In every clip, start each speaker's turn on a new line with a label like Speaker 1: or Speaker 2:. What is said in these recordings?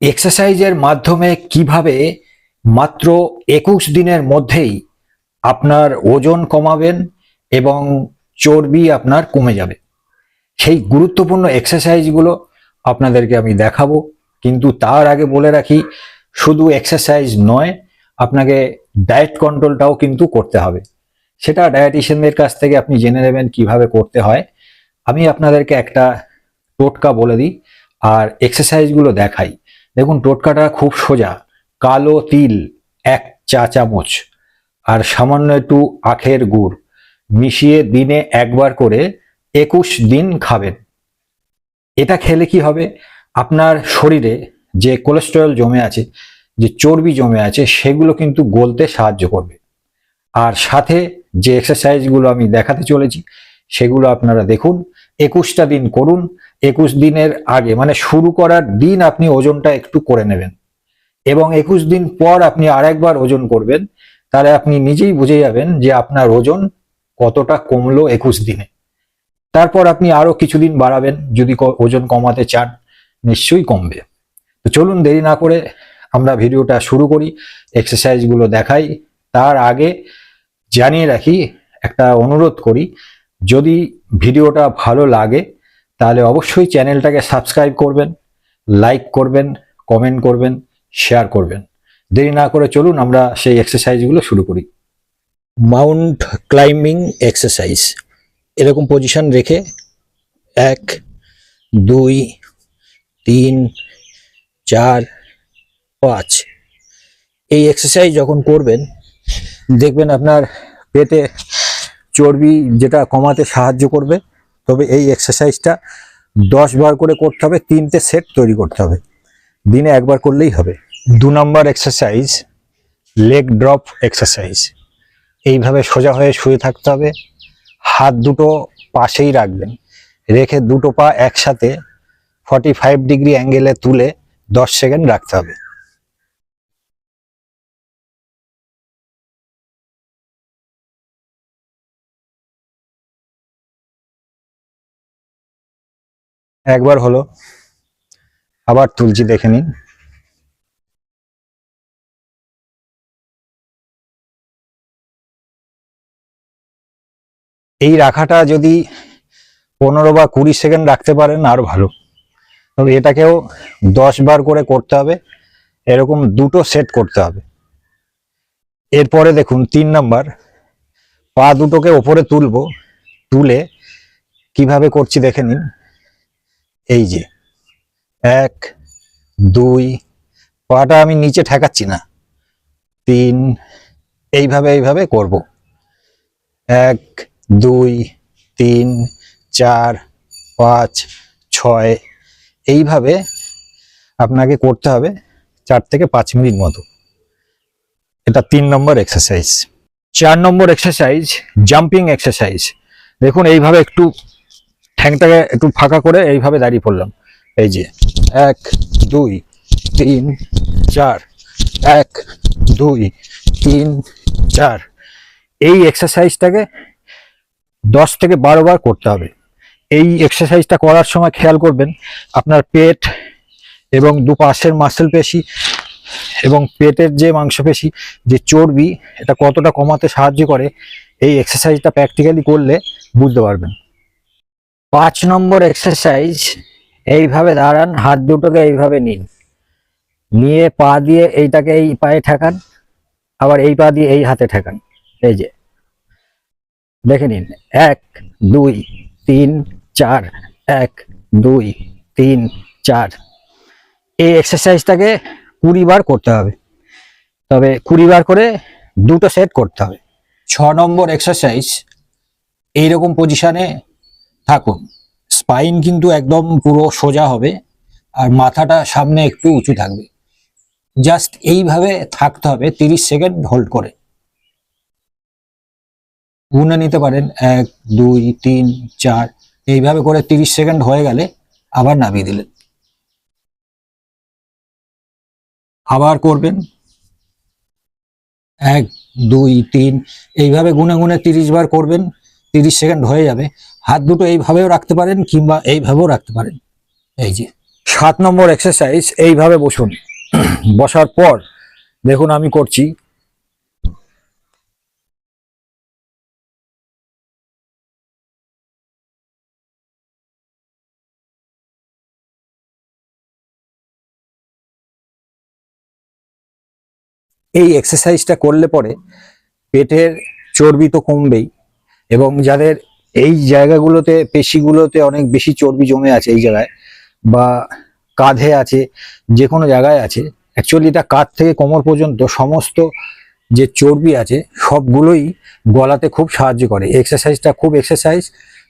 Speaker 1: এক্সারসাইজের মাধ্যমে কীভাবে মাত্র একুশ দিনের মধ্যেই আপনার ওজন কমাবেন এবং চর্বি আপনার কমে যাবে। সেই গুরুত্বপূর্ণ এক্সারসাইজগুলো আপনাদেরকে আমি দেখাবো, কিন্তু তার আগে বলে রাখি, শুধু এক্সারসাইজ নয়, আপনাকে ডায়েট কন্ট্রোলটাও কিন্তু করতে হবে। সেটা ডায়েটিশিয়ানদের কাছ থেকে আপনি জেনে নেবেন কীভাবে করতে হয়। আমি আপনাদেরকে একটা টোটকা বলে দিই, আর এক্সারসাইজগুলো দেখাই। দেখুন, টোটকাটা খুব সোজা, কালো তিল, এক চা চামচ, আর সামান্য একটু আখের গুড়, মিশিয়ে দিনে একবার করে একুশ দিন খাবেন। এটা খেলে কি হবে? আপনার শরীরে যে কোলেস্টেরল জমে আছে, যে চর্বি জমে আছে, সেগুলো কিন্তু গলতে সাহায্য করবে। আর সাথে যে এক্সারসাইজগুলো আমি দেখাতে চলেছি, সেগুলো আপনারা দেখুন, একুশটা দিন করুন একুশ দিনের আগে মানে শুরু করার দিন আপনি ওজনটা একটু করে নেবেন। এবং একুশ দিন পর আপনি আরেকবার ওজন করবেন, তাহলে আপনি নিজেই বুঝে যাবেন যে আপনার ওজন কতটা কমলো একুশ দিনে। তারপর আপনি আরও কিছুদিন বাড়াবেন, যদি ওজন কমাতে চান, নিশ্চয়ই কমবে। তো চলুন দেরি না করে আমরা ভিডিওটা শুরু করি এক্সারসাইজগুলো দেখাই। তার আগে জানিয়ে রাখি, একটা অনুরোধ করি, যদি ভিডিওটা ভালো লাগে তাহলে অবশ্যই চ্যানেলটাকে সাবস্ক্রাইব করবেন, লাইক করবেন, কমেন্ট করবেন, শেয়ার করবেন। দেরি না করে চলুন আমরা সেই এক্সারসাইজগুলো শুরু করি। মাউন্ট ক্লাইম্বিং এক্সারসাইজ এরকম পজিশন রেখে এক, দুই, তিন, চার, পাঁচ। এই এক্সারসাইজ যখন করবেন, দেখবেন আপনার পেটে চর্বি যেটা কমাতে সাহায্য করবে। তবে এই এক্সারসাইজটা দশ বার করে করতে হবে, তিনটে সেট তৈরি করতে হবে। দিনে একবার করলেই হবে। দু নম্বর এক্সারসাইজ লেগ ড্রপ এক্সারসাইজ এইভাবে সোজা হয়ে শুয়ে থাকতে হবে। হাত দুটো পাশেই রাখবেন। রেখে দুটো পা একসাথে ফর্টি ফাইভ ডিগ্রি অ্যাঙ্গেলে তুলে দশ সেকেন্ড রাখতে হবে। একবার হলো। আবার তুলছি, দেখে নিন। এই রাখাটা যদি পনেরো বা কুড়ি সেকেন্ড রাখতে পারেন, আর ভালো। তবে এটাকেও দশ বার করে করতে হবে। এরকম দুটো সেট করতে হবে। এরপরে দেখুন, তিন নাম্বার। পা দুটোকে ওপরে তুলবো। তুলে কীভাবে করছি, দেখে নিন। এই যে, এক, দুই, পাটা আমি নিচে ঠেকাচ্ছি না। তিন, এইভাবে এইভাবে করব। এক, দুই, তিন, চার, পাঁচ, ছয়, এইভাবে আপনাকে করতে হবে চার থেকে পাঁচ মিনিট মতো। এটা তিন নম্বর এক্সারসাইজ চার নম্বর এক্সারসাইজ জাম্পিং এক্সারসাইজ দেখুন, এইভাবে একটু ঠ্যাংটাকে একটু ফাঁকা করে এইভাবে দাঁড়িয়ে পড়লাম। এই যে, এক, দুই, তিন, চার, এক, দুই, তিন, চার। এই এক্সারসাইজটাকে দশ থেকে বারো বার করতে হবে। এই এক্সারসাইজটা করার সময় খেয়াল করবেন, আপনার পেট এবং দুপাশের মাসেল পেশি এবং পেটের যে মাংসপেশি, যে চর্বি, এটা কতটা কমাতে সাহায্য করে, এই এক্সারসাইজটা প্র্যাকটিক্যালি করলে বুঝতে পারবেন। পাঁচ নম্বর এক্সারসাইজ এইভাবে দাঁড়ান, হাত দুটোকে এইভাবে নিন। নিয়ে পা দিয়ে এইটাকে এই পায়ে ঠেকান, আবার এই পা দিয়ে এই হাতে ঠেকান। এই যে, দেখে নিন, এক, দুই, তিন, চার, এক, দুই, তিন, চার। এই এক্সারসাইজটাকে কুড়ি বার করতে হবে। তবে কুড়ি বার করে দুটো সেট করতে হবে। ছ নম্বর এক্সারসাইজ এইরকম পজিশনে থাকুন। স্পাইন কিন্তু একদম পুরো সোজা হবে আর মাথাটা সামনে একটু উঁচু থাকবে। জাস্ট এইভাবে থাকতে হবে, তিরিশ সেকেন্ড হোল্ড করে। গুনে নিতে পারেন, এক, দুই, তিন, চার, এইভাবে করে তিরিশ সেকেন্ড হয়ে গেলে আবার নামিয়ে দিলেন। আবার করবেন। এক, দুই, তিন, এইভাবে গুনে গুনে তিরিশ বার করবেন, তিরিশ সেকেন্ড হয়ে যাবে। হাত দুটো এইভাবেও রাখতে পারেন কিংবা এইভাবেও রাখতে পারেন। এই যে, সাত নম্বর এক্সারসাইজ এইভাবে বসুন। বসার পর দেখুন আমি করছি। এই এক্সারসাইজটা করলে পরে পেটের চর্বি তো কমবেই এবং যাদের এই জায়গাগুলোতে, পেশিগুলোতে অনেক বেশি চর্বি জমে আছে এই জায়গায় বা কাঁধে আছে, যে কোনো জায়গায় আছে। অ্যাকচুয়ালি এটা কাঁধ থেকে কোমর পর্যন্ত সমস্ত যে চর্বি আছে, সবগুলোই গলাতে খুব সাহায্য করে। এক্সারসাইজটা খুব এক্সারসাইজ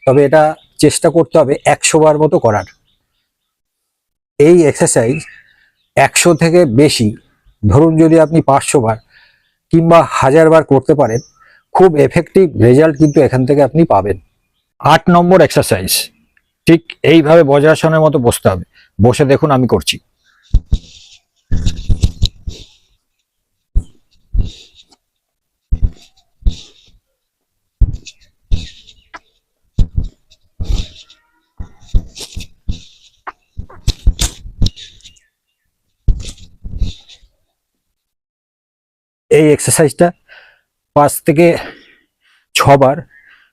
Speaker 1: তবে এটা চেষ্টা করতে হবে একশো বার মতো করার। এই এক্সারসাইজ একশো থেকে বেশি, ধরুন যদি আপনি পাঁচশো বার কিংবা হাজার বার করতে পারেন, খুব এফেক্টিভ রেজাল্ট কিন্তু এখান থেকে আপনি পাবেন। আট নম্বর এক্সারসাইজ ঠিক এইভাবে বজ্রাসনের মতো বসতে হবে। বসে দেখুন আমি করছি। এই এক্সারসাইজটা পাঁচ থেকে ছবার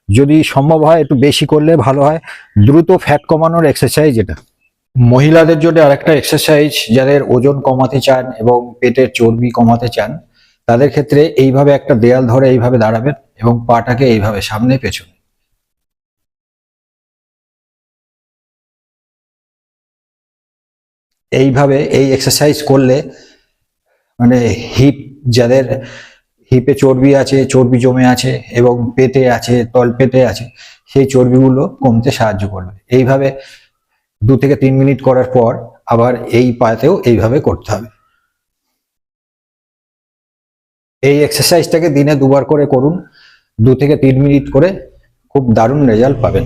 Speaker 1: যদি সম্ভব হয়, একটু বেশি করলে ভালো হয়। দ্রুত ফ্যাট কমানোর এক্সারসাইজ এটা মহিলাদের জন্য আরেকটা এক্সারসাইজ যাদের ওজন কমাতে চান এবং পেটের চর্বি কমাতে চান, তাদের ক্ষেত্রে এইভাবে একটা দেয়াল ধরে এইভাবে দাঁড়াবেন এবং পাটাকে এইভাবে সামনে পেছনে। এইভাবে এই এক্সারসাইজ করলে মানে হিপ যাদের হিপে চর্বি আছে, চর্বি জমে আছে এবং পেটে আছে, তল পেটে আছে, সেই চর্বিগুলো কমতে সাহায্য করবে। এইভাবে দু থেকে তিন মিনিট করার পর আবার এই পাতেও এইভাবে করতে হবে। এই এক্সারসাইজটাকে দিনে দুবার করে করুন, দু থেকে তিন মিনিট করে খুব দারুণ রেজাল্ট পাবেন।